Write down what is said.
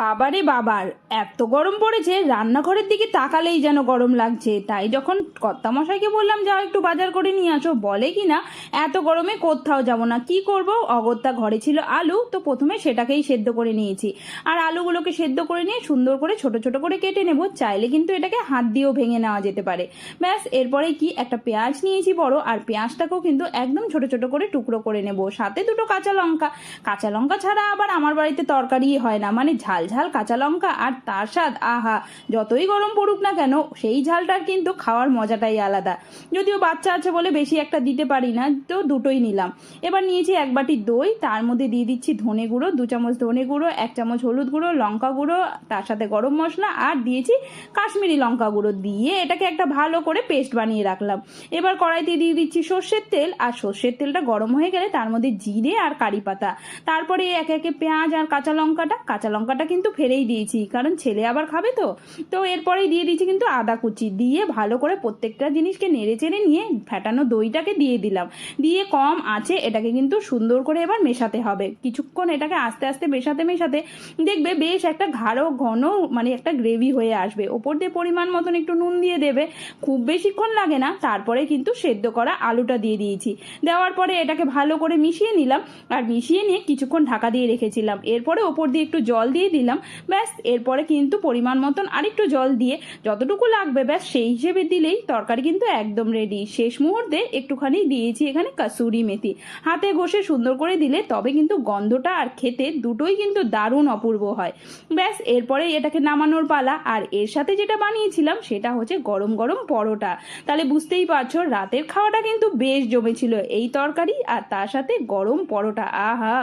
বাবারে বাবার, এত গরম পড়েছে, রান্নাঘরের দিকে তাকালেই যেন গরম লাগছে। তাই যখন কর্তামশাইকে বললাম, যাও একটু বাজার করে নিয়ে আসো। বলে কি না, এত গরমে কোথাও যাব না। কি করব? অগত্যা ঘরে ছিল আলু, তো প্রথমে সেটাকেই সেদ্ধ করে নিয়েছি। আর আলুগুলোকে সেদ্ধ করে নিয়ে সুন্দর করে ছোট ছোট করে কেটে নেব, চাইলে কিন্তু এটাকে হাত দিয়েও ভেঙে নেওয়া যেতে পারে। ব্যাস, এরপরে কি, একটা পেঁয়াজ নিয়েছি বড়, আর পেঁয়াজটাকেও কিন্তু একদম ছোট ছোট করে টুকরো করে নেব। সাথে দুটো কাঁচা লঙ্কা। কাঁচা লঙ্কা ছাড়া আবার আমার বাড়িতে তরকারি হয় না মানে ঝাল ঝাল কাঁচা লঙ্কা আর তার স্বাদ, আহা, যতই গরম পড়ুক না কেন, সেই ঝালটার কিন্তু খাওয়ার মজাটাই আলাদা। যদিও বাচ্চা আছে বলে বেশি একটা দিতে পারি না, তো দুটোই নিলাম। এবার নিয়েছি এক বাটি দই, তার মধ্যে দিয়ে দিচ্ছি ধনে গুঁড়ো, দু চামচ ধনে গুঁড়ো, এক চামচ হলুদ গুঁড়ো, লঙ্কা গুঁড়ো, তার সাথে গরম মশলা আর দিয়েছি কাশ্মীরি লঙ্কা গুঁড়ো দিয়ে এটাকে একটা ভালো করে পেস্ট বানিয়ে রাখলাম। এবার কড়াইতে দিয়ে দিচ্ছি সর্ষের তেল, আর সর্ষের তেলটা গরম হয়ে গেলে তার মধ্যে জিরে আর কারি পাতা। তারপরে একে একে পেঁয়াজ আর কাঁচা লঙ্কাটা কাঁচা লঙ্কাটা কিন্তু ফেরেই দিয়েছি, কারণ ছেলে আবার খাবে তো। তো এরপরেই দিয়ে দিয়েছি কিন্তু আদা কুচি। দিয়ে ভালো করে প্রত্যেকটা জিনিসকে নেড়ে চেড়ে নিয়ে ফ্যাটানো দইটাকে দিয়ে দিলাম। দিয়ে কম আছে, এটাকে কিন্তু সুন্দর করে এবার মেশাতে হবে। কিছুক্ষণ এটাকে আস্তে আস্তে মেশাতে মেশাতে দেখবে বেশ একটা ঘাড়ো ঘন মানে একটা গ্রেভি হয়ে আসবে। ওপর দিয়ে পরিমাণ মতন একটু নুন দিয়ে দেবে। খুব বেশিক্ষণ লাগে না, তারপরে কিন্তু সেদ্ধ করা আলুটা দিয়ে দিয়েছি। দেওয়ার পরে এটাকে ভালো করে মিশিয়ে নিলাম। আর মিশিয়ে নিয়ে কিছুক্ষণ ঢাকা দিয়ে রেখেছিলাম। এরপরে ওপর দিয়ে একটু জল দিয়ে দিলাম ব্যাস, এরপরে কিন্তু পরিমাণ মতন আরেকটু জল দিয়ে যতটুকু লাগবে, ব্যাস, সেই হিসেবে দিলেই তরকারি কিন্তু একদম রেডি শেষ মুহূর্তে একটুখানি দিয়েছি এখানে কাসুরি মেথি। হাতে ঘষে সুন্দর করে দিলে তবে কিন্তু গন্ধটা আর খেতে দুটোই কিন্তু দারুণ অপূর্ব হয়। ব্যাস, এরপরে এটাকে নামানোর পালা। আর এর সাথে যেটা বানিয়েছিলাম, সেটা হচ্ছে গরম গরম পরোটা। তাহলে বুঝতেই পারছ, রাতের খাওয়াটা কিন্তু বেশ জমেছিল এই তরকারি আর তার সাথে গরম পরোটা। আহা!